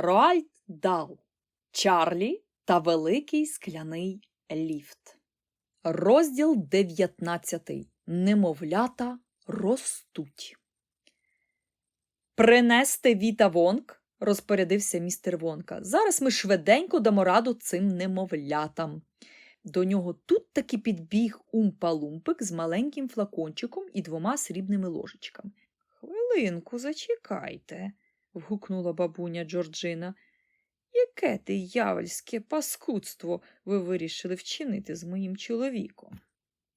Роальд Дал, Чарлі та Великий скляний ліфт. Розділ 19. Немовлята ростуть. Принести Віта Вонк, розпорядився містер Вонка. Зараз ми швиденько дамо раду цим немовлятам. До нього тут таки підбіг умпа-лумпик з маленьким флакончиком і двома срібними ложечками. Хвилинку, зачекайте, вгукнула бабуня Джорджина. Яке ти явельське паскудство ви вирішили вчинити з моїм чоловіком?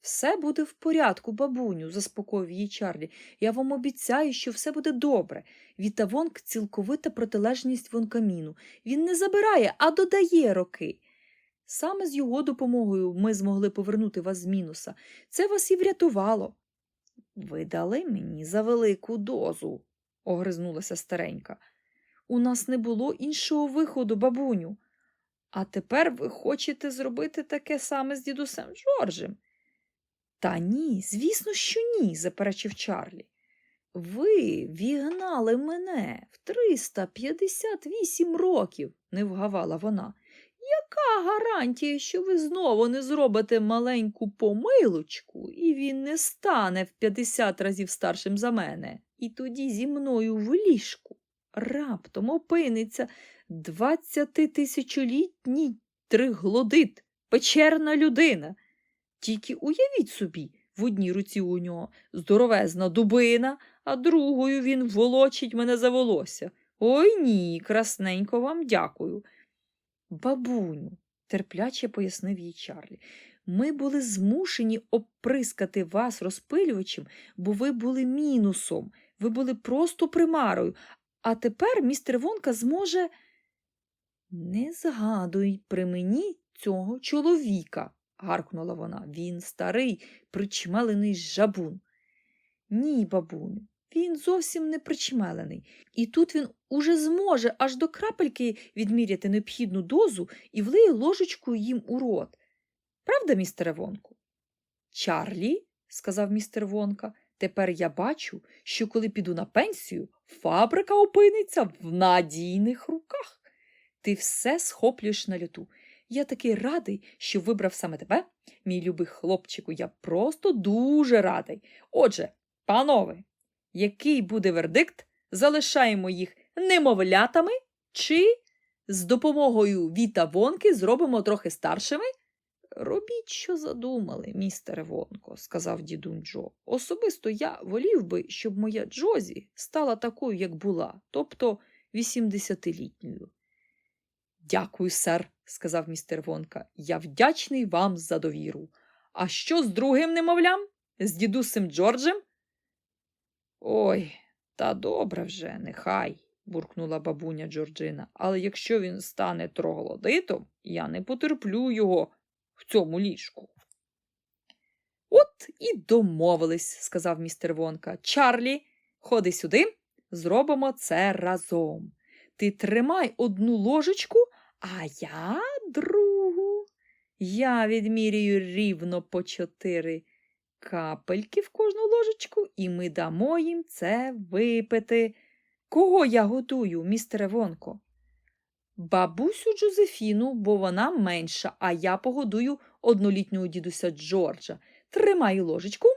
Все буде в порядку, бабуню, заспокоїв її Чарлі. Я вам обіцяю, що все буде добре. Вітавонк цілковита протилежність вонкаміну. Він не забирає, а додає роки. Саме з його допомогою ми змогли повернути вас з мінуса. Це вас і врятувало. Ви дали мені за велику дозу, огризнулася старенька. У нас не було іншого виходу, бабуню. А тепер ви хочете зробити таке саме з дідусем Джорджем? Та ні, звісно, що ні, заперечив Чарлі. Ви вігнали мене в 358 років, не вгавала вона. Яка гарантія, що ви знову не зробите маленьку помилочку, і він не стане в 50 разів старшим за мене, і тоді зі мною в ліжку раптом опиниться двадцятитисячолітній триглодит, печерна людина. Тільки уявіть собі, в одній руці у нього здоровезна дубина, а другою він волочить мене за волосся. Ой ні, красненько вам дякую. Бабуню, терпляче пояснив їй Чарлі, ми були змушені оприскати вас розпилювачем, бо ви були мінусом, ви були просто примарою, а тепер містер Вонка зможе. Не згадуй при мені цього чоловіка, гаркнула вона. Він старий, причмелений жабун. Ні, бабуню, він зовсім не причмелений. І тут він уже зможе аж до крапельки відміряти необхідну дозу і влиє ложечку їм у рот. Правда, містере Вонку? Чарлі, сказав містер Вонка, тепер я бачу, що коли піду на пенсію, фабрика опиниться в надійних руках. Ти все схоплюєш на люту. Я такий радий, що вибрав саме тебе, мій любий хлопчику. Я просто дуже радий. Отже, панове, який буде вердикт, залишаємо їх немовлятами чи з допомогою Віта Вонки зробимо трохи старшими? Робіть, що задумали, містере Вонко, сказав дідунь Джо. Особисто я волів би, щоб моя Джозі стала такою, як була, тобто 80-літньою. Дякую, сер, сказав містер Вонка. Я вдячний вам за довіру. А що з другим немовлям? З дідусем Джорджем? Ой, та добре вже, нехай, буркнула бабуня Джорджина. Але якщо він стане троглодитом, я не потерплю його в цьому ліжку. От і домовились, сказав містер Вонка. Чарлі, ходи сюди, зробимо це разом. Ти тримай одну ложечку, а я другу. Я відмірюю рівно по чотири капельки в кожну ложечку, і ми дамо їм це випити. Кого я годую, містере Вонко? Бабусю Джозефіну, бо вона менша, а я погодую однолітнього дідуся Джорджа. Тримай ложечку.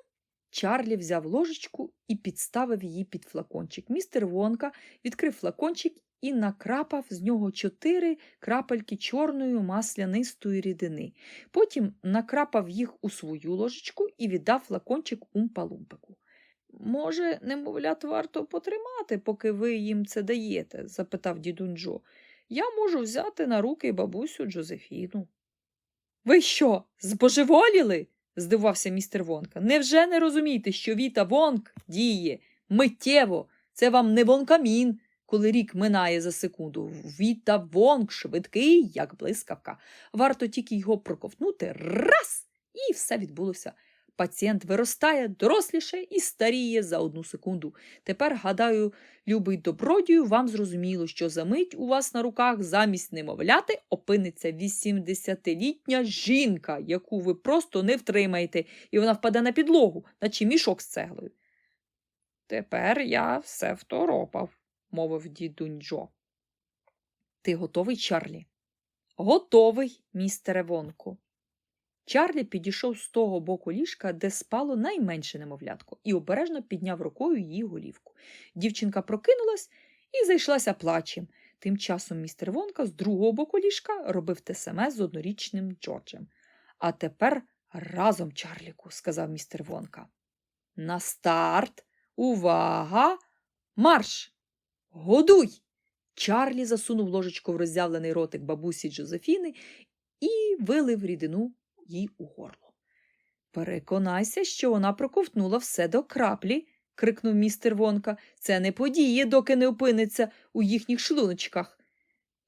Чарлі взяв ложечку і підставив її під флакончик. Містер Вонка відкрив флакончик і накрапав з нього чотири крапельки чорної маслянистої рідини. Потім накрапав їх у свою ложечку і віддав флакончик умпалумпику. Може, немовлят варто потримати, поки ви їм це даєте? запитав дідунь. Я можу взяти на руки бабусю Джозефіну. Ви що, збожеволіли? здивувався містер Вонка. Невже не розумієте, що Віта Вонк діє миттєво? Це вам не вонкамін, коли рік минає за секунду. Віта Вонк швидкий, як блискавка. Варто тільки його проковтнути раз, і все відбулося. Пацієнт виростає, доросліше і старіє за одну секунду. Тепер, гадаю, любий добродію, вам зрозуміло, що за мить у вас на руках замість немовляти опиниться 80-літня жінка, яку ви просто не втримаєте, і вона впаде на підлогу, наче мішок з цеглою. Тепер я все второпав, мовив дідунь Джо. Ти готовий, Чарлі? Готовий, містере Вонку. Чарлі підійшов з того боку ліжка, де спало найменше немовлятко, і обережно підняв рукою її голівку. Дівчинка прокинулась і зайшлася плачем. Тим часом містер Вонка з другого боку ліжка робив те саме з однорічним Джорджем. А тепер разом, Чарліку, сказав містер Вонка. На старт, увага, марш! Годуй! Чарлі засунув ложечку в роззявлений ротик бабусі Джозефіни і вилив рідину їй у горло. Переконайся, що вона проковтнула все до краплі, крикнув містер Вонка. Це не подіє, доки не опиниться у їхніх шлуночках.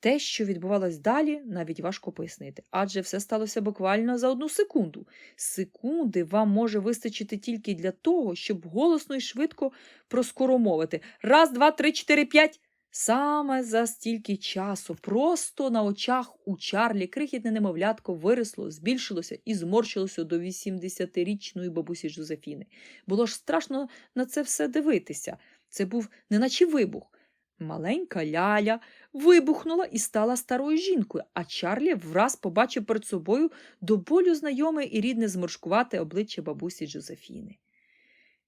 Те, що відбувалось далі, навіть важко пояснити, адже все сталося буквально за одну секунду. Секунди вам може вистачити тільки для того, щоб голосно і швидко проскоромовити. Раз, два, три, чотири, п'ять. Саме за стільки часу, просто на очах у Чарлі крихітне немовлятко виросло, збільшилося і зморщилося до 80-річної бабусі Жозефіни. Було ж страшно на це все дивитися. Це був неначе вибух. Маленька ляля вибухнула і стала старою жінкою, а Чарлі враз побачив перед собою до болю знайоме і рідне зморшкувате обличчя бабусі Джозефіни.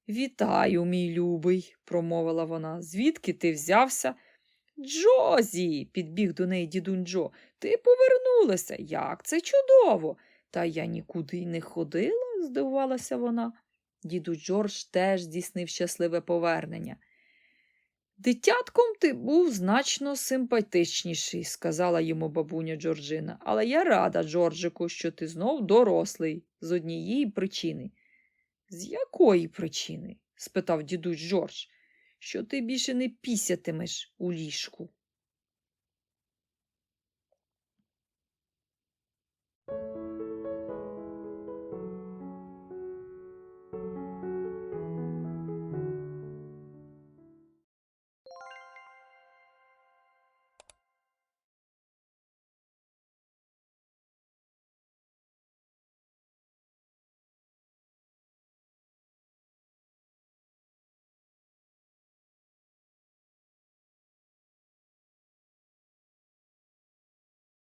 Вітаю, мій любий, промовила вона. Звідки ти взявся? Джозі, підбіг до неї дідунь Джо, ти повернулася. Як це чудово. Та я нікуди й не ходила, здивувалася вона. Діду Джордж теж здійснив щасливе повернення. Дитятком ти був значно симпатичніший, сказала йому бабуня Джорджина, але я рада, Джорджику, що ти знов дорослий з однієї причини. З якої причини? спитав дідусь Джордж, що ти більше не пісятимеш у ліжку.